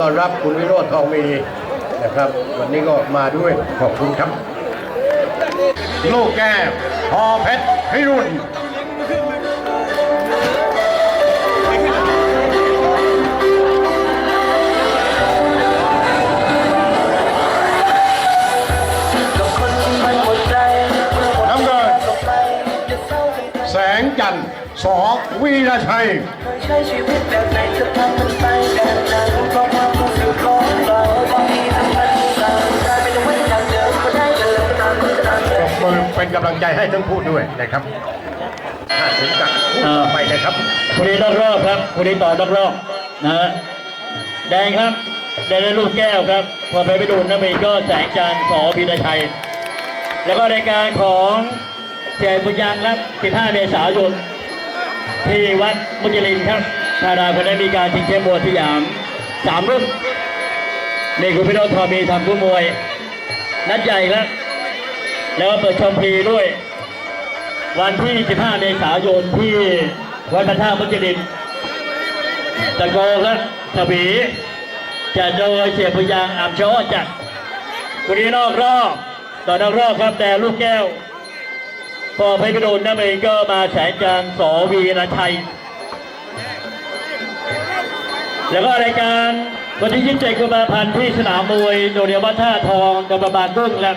ต้อนรับคุณวิโรธทองมีนะครับ วันนี้ก็มาด้วยขอบคุณครับลูกแก้วพอเพชรพิรุณน้ำเงินแสงจันทร์สอวีรชัยใช้ชีวิตแบบไหนจะทำมันไปแบบนั้น กำลังใจให้ทั้งคู่ด้วยนะครับถ้าถึงกับคู่ต่อไปนะครับคุณนี้ต้องรอบครับคุณนี้ต่อต้องรอบนะฮะแดงครับแดงได้ลูกแก้วครับ พอไปไปดูน้ำมีก็แสงจันทร์สอพีรชัย แล้วก็รายการของเสียบุญยังครับ 15 เมษายนที่วัดมุจลินครับทาดาคนได้มีการชิงแชมป์มวยสยามสามรุ่นนี่คุณพี่โรจน์ทอมีทำผู้มวย นัดใหญ่ครับ แล้วเปิดชมฟรีด้วย วันที่ 15 เมษายนที่วัดพระธาตุมุจลินตะโกครับสวีจะโดยเสียพยางอามช้อจัดวันนี้นอกรอบต่อนอกรอบครับแต่ลูกแก้ว พอเพชรกระโดนนั่นเองก็มาแสงจันสอวีรชัย แล้วก็รายการวันที่ 27 กุมภาพันธ์ที่สนามมวยโรงเรียวัดท่าทองตำบลบางกุ้งครับ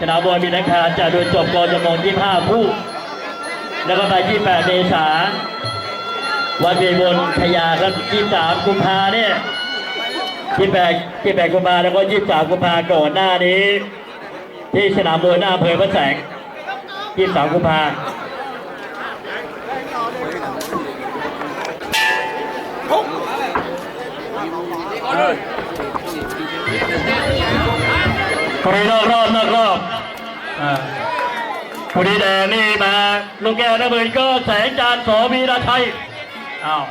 สนามบอลมีนักขาจะโดยจบกรจำนวน25ผู้แล้วก็ไป 28 เมษาวันเวบนขยาครับ 23 กุมภาเนี่ย 28 28 กุมภาแล้วก็ 23 กุมภาก่อนหน้านี้ ที่สนามมวยหน้าอำเภอพระแสง 23 กุมภา คนนี้นอกรอบนอกรอบอ่าคนนี้แดงนี่มาลูกแก้วน้ำมือก็แสงจานทร์สอวีรชัยอ้าว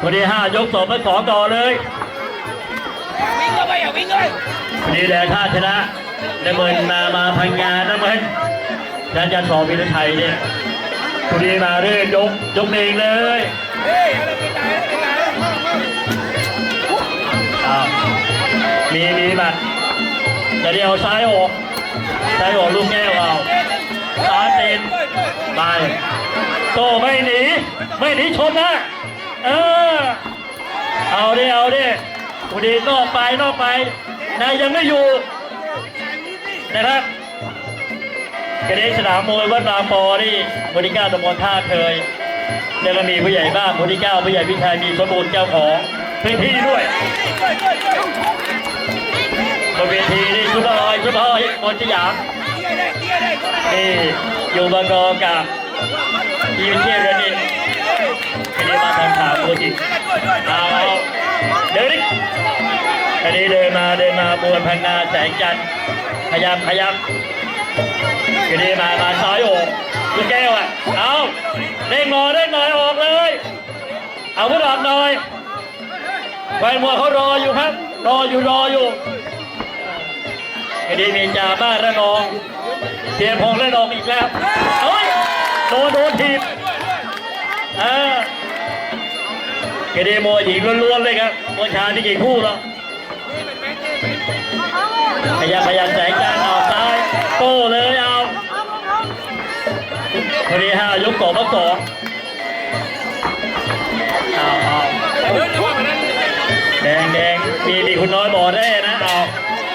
คนที่ห้ายกสองมาสองต่อเลยวิ่งเข้าไปอย่าวิ่งเลยคนนี้แดงท่าชนะน้ำมือมามาพังงานน้ำมือแสงจานทร์สอวีรชัยเนี่ยคนนี้มาเรื่อยยกยกเองเลยเฮ้ยอะไรไปตายอะไรไปตายอ้าวมีมีบัตร จะเดียวซ้ายออกซ้ายออกลูกแก้วเอาซ้ายตีนไปโตไม่หนี ไม่หนีชนนะ เออ เอาดิ เอาดิอุดีนอกไปนอกไป นายยังไม่อยู่นะครับกระเดสนามมวยวัดบางปอนี่บริก้ารตำบลท่าเคยแล้วก็มีผู้ใหญ่บ้านบริก้าผู้ใหญ่พิชัยมีสมบูรณ์เจ้าของพื้นที่ด้วยบนเวทีนี่ ชุดลอยชุดลอยบนสยามนี่อยู่บางกอกกับทีมเชียร์เรนนินอันนี้มาทำข่าวตัวจริงเอาเดินดิอันนี้เดินมาเดินมาบวนพังงาแสงจันทร์ขยับขยับอันนี้มามาซ้ายโอกลูกแก้วอะเอาเด้งหน่อยเด้งหน่อยออกเลย เอาพุทธออกหน่อยไฟมัวเขารออยู่ครับ รออยู่รออยู่ คดีมีจ่าบ้านระนองเทียนพงระนองอีกแล้วเฮ้ยโดนโดนทีบอ่าคดีมวยหญิงล้วนๆเลยครับมวยชายนี่กี่คู่แล้วพยายามพยายามแสงจันทร์เอาซ้ายโต้เลยเอาคดีห้ายกสองมาสองเอาเอาแดงแดงมีมีคุณน้อยบอกได้นะเอา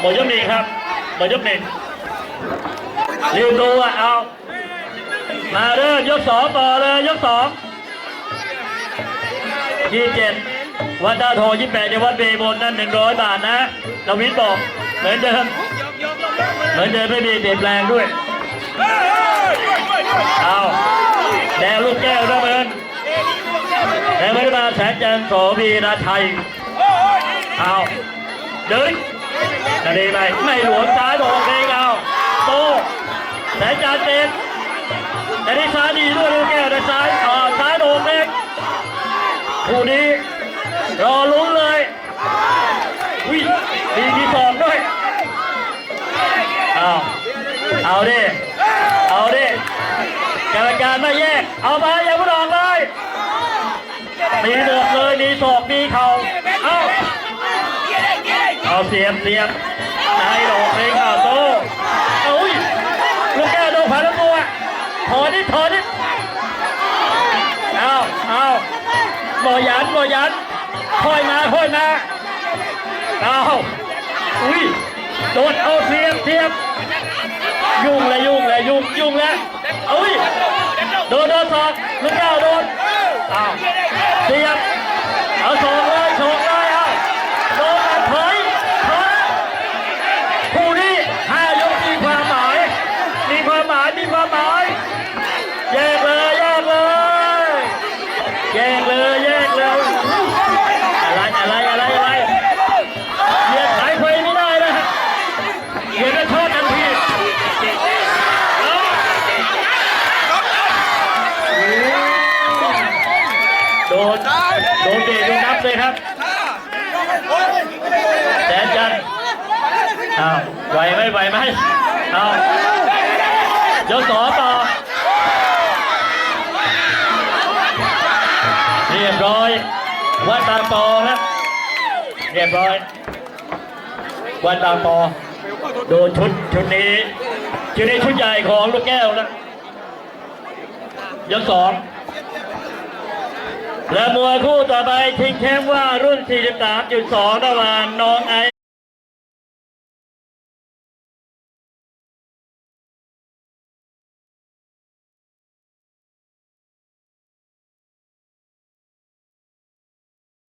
หมดยกหนึ่งครับ หมดยกหนึ่งลืมดูอะเอามาเริ่มยกสองต่อเลยยกสองยี่สิบเจ็ดวัดดาวโทยี่สิบแปดในวัดเบบนนั่นหนึ่งร้อยบาทนะเราวิทย์บอกเหมือนเดิมเหมือนเดิมไม่มีเปลี่ยนแปลงด้วยเอาแดงลูกแก้วน้ำเงินแดงไม่ได้มาแสงจันทร์โสพีราชัยเอาเดิน นาดีไปไม่หลวมซ้ายโดนเองเอาโตแสงจันเต็มแต่ที่ซ้ายดีด้วยลูกแก้วแต่ซ้ายอ่าซ้ายโดนเองคู่นี้รอลุ้นเลยวิมีมีสองด้วยเอาเอาดิเอาดิกรรมการไม่แยก เอาไปอย่าพูดออกเลยมีบวกเลยมีศอกมีเข่าเอา เอาเสียบเสียบนายดอกเลยข่าวโตเอาอุ้ยลูกแก้วโดนผ่านแล้วตัวถอนนิดถอนนิดเอาเอาบ่ยันบ่ยันค่อยมาค่อยมาเอาอุ้ยโดนเอาเสียบเสียบยุ่งเลยยุ่งเลยยุ่งยุ่งแล้วอุ้ยโดนโดนศอกลูกแก้วโดนเอาเสียบเอาศอก เหยียดกระชอกทันทีเอาโดนโดนเตะโดนนับเลยครับแสนจันอ้าวไหวไหมไหวไหมเอาวยกสอต่อเรียบร้อยวัดบางปอครับเรียบร้อยวัดบางปอ ดนชุดชุดนี้ชุดนี้ชุดใหญ่ของลูกแก้วนะยกสองและมวยคู่ต่อไปชิงแชมป์ว่ารุ่น 43.2 ระหว่างน้องไอ